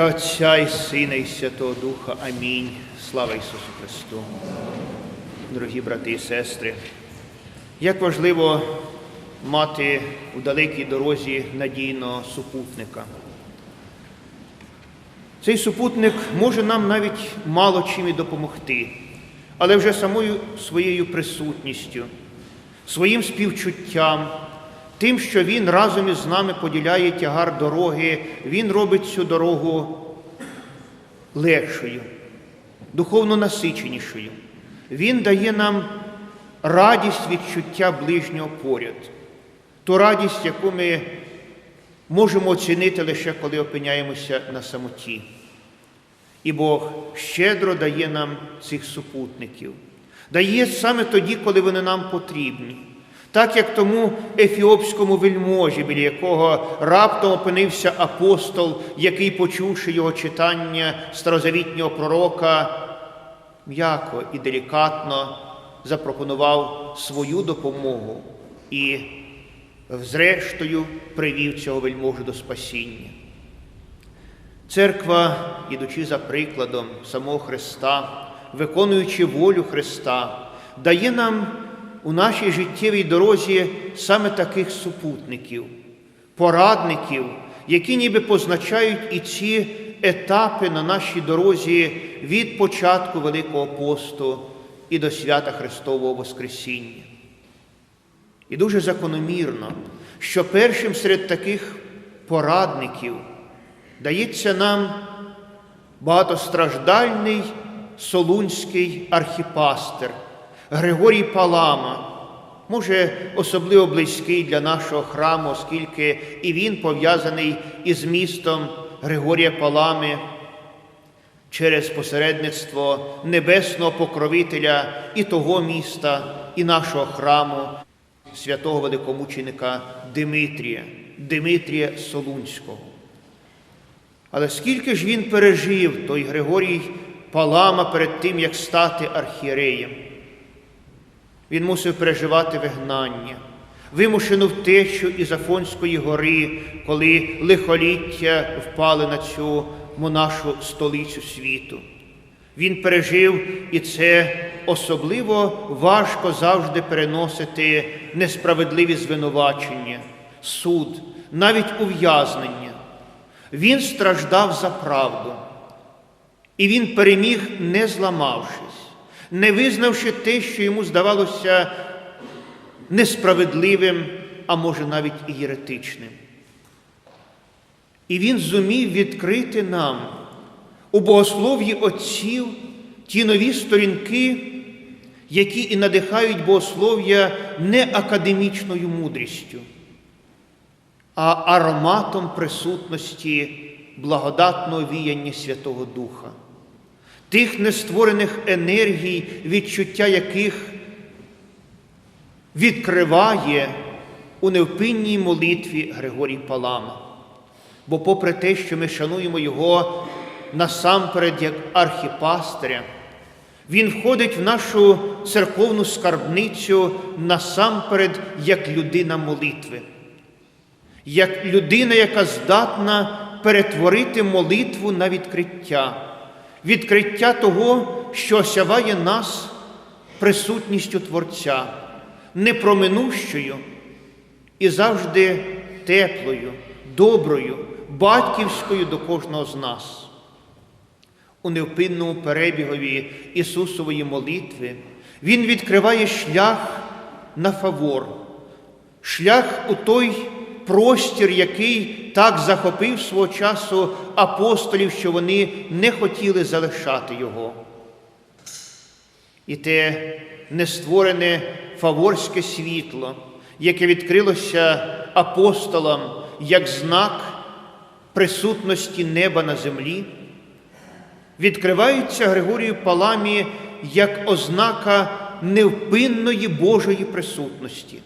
ім'я Отця і Сина, і Святого Духа. Амінь. Слава Ісусу Христу. Дорогі брати і сестри, як важливо мати у далекій дорозі надійного супутника. Цей супутник може нам навіть мало чим і допомогти, але вже самою своєю присутністю, своїм співчуттям, тим, що він разом із нами поділяє тягар дороги, він робить цю дорогу легшою, духовно насиченішою. Він дає нам радість відчуття ближнього поряд, ту радість, яку ми можемо оцінити лише коли опиняємося на самоті. І Бог щедро дає нам цих супутників, дає саме тоді, коли вони нам потрібні. Так як тому ефіопському вельможі, біля якого раптом опинився апостол, який, почувши його читання старозавітнього пророка, м'яко і делікатно запропонував свою допомогу і, зрештою, привів цього вельможу до спасіння. Церква, ідучи за прикладом самого Христа, виконуючи волю Христа, дає нам у нашій життєвій дорозі саме таких супутників, порадників, які ніби позначають і ці етапи на нашій дорозі від початку Великого посту і до свята Христового Воскресіння. І дуже закономірно, що першим серед таких порадників дається нам багатостраждальний солунський архіпастер Григорій Палама, може, особливо близький для нашого храму, оскільки і він пов'язаний із містом Григорія Палами через посередництво небесного покровителя і того міста, і нашого храму, святого великомученика Димитрія, Димитрія Солунського. Але скільки ж він пережив, той Григорій Палама перед тим, як стати архієреєм? Він мусив переживати вигнання, вимушену втечу із Афонської гори, коли лихоліття впали на цю монашу столицю світу. Він пережив і це особливо важко завжди переносити несправедливі звинувачення, суд, навіть ув'язнення. Він страждав за правду, і він переміг, не зламавшись, не визнавши те, що йому здавалося несправедливим, а може навіть і єретичним. І він зумів відкрити нам у богослов'ї отців ті нові сторінки, які і надихають богослов'я не академічною мудрістю, а ароматом присутності благодатного віяння Святого Духа, тих нестворених енергій, відчуття яких відкриває у невпинній молитві Григорій Палама. Бо, попри те, що ми шануємо його насамперед як архіпастиря, він входить в нашу церковну скарбницю насамперед як людина молитви, як людина, яка здатна перетворити молитву на відкриття, відкриття того, що осяває нас присутністю Творця, непроминущою і завжди теплою, доброю, батьківською до кожного з нас. У невпинному перебігові Ісусової молитви Він відкриває шлях на фавор, шлях у той простір, який так захопив свого часу апостолів, що вони не хотіли залишати його. І те нестворене фаворське світло, яке відкрилося апостолам як знак присутності неба на землі, відкривається Григорію Паламі як ознака невпинної Божої присутності.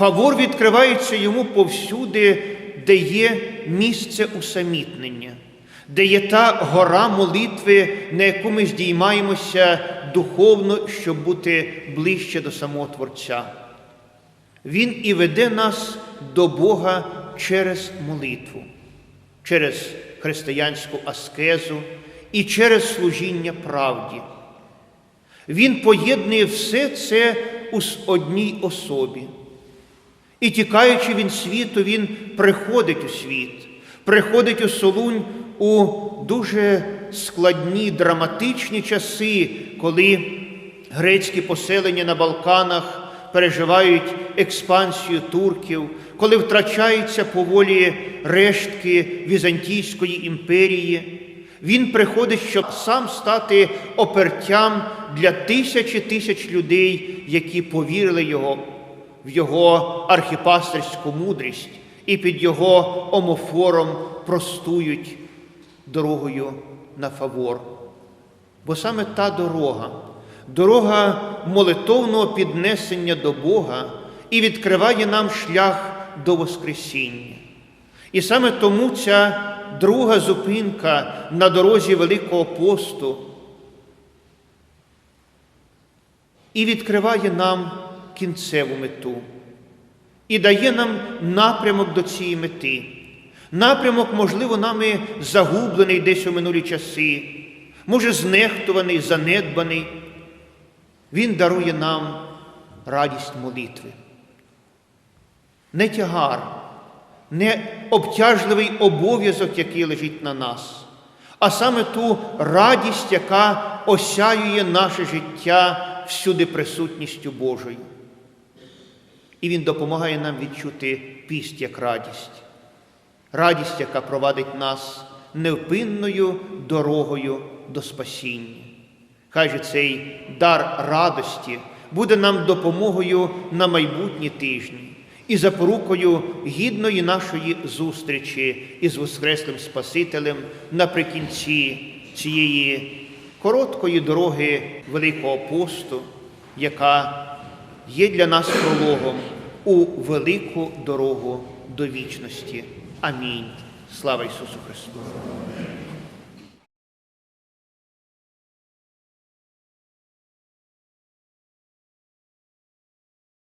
Фавор відкривається йому повсюди, де є місце усамітнення, де є та гора молитви, на яку ми здіймаємося духовно, щоб бути ближче до самого Творця. Він і веде нас до Бога через молитву, через християнську аскезу і через служіння правді. Він поєднує все це у одній особі. І тікаючи він світу, він приходить у світ, приходить у Солунь у дуже складні, драматичні часи, коли грецькі поселення на Балканах переживають експансію турків, коли втрачаються поволі рештки Візантійської імперії. Він приходить, щоб сам стати опертям для тисячі тисяч людей, які повірили його в його архіпастерську мудрість і під його омофором простують дорогою на фавор. Бо саме та дорога, дорога молитовного піднесення до Бога і відкриває нам шлях до Воскресіння. І саме тому ця друга зупинка на дорозі Великого посту і відкриває нам кінцеву мету, і дає нам напрямок до цієї мети. Напрямок, можливо, нами загублений десь у минулі часи, може, знехтуваний, занедбаний. Він дарує нам радість молитви. Не тягар, не обтяжливий обов'язок, який лежить на нас, а саме ту радість, яка осяює наше життя всюди присутністю Божою. І Він допомагає нам відчути піст як радість, радість, яка провадить нас невпинною дорогою до спасіння. Хай же цей дар радості буде нам допомогою на майбутні тижні і запорукою гідної нашої зустрічі із Воскреслим Спасителем наприкінці цієї короткої дороги Великого посту, яка є для нас прологом у велику дорогу до вічності. Амінь. Слава Ісусу Христу!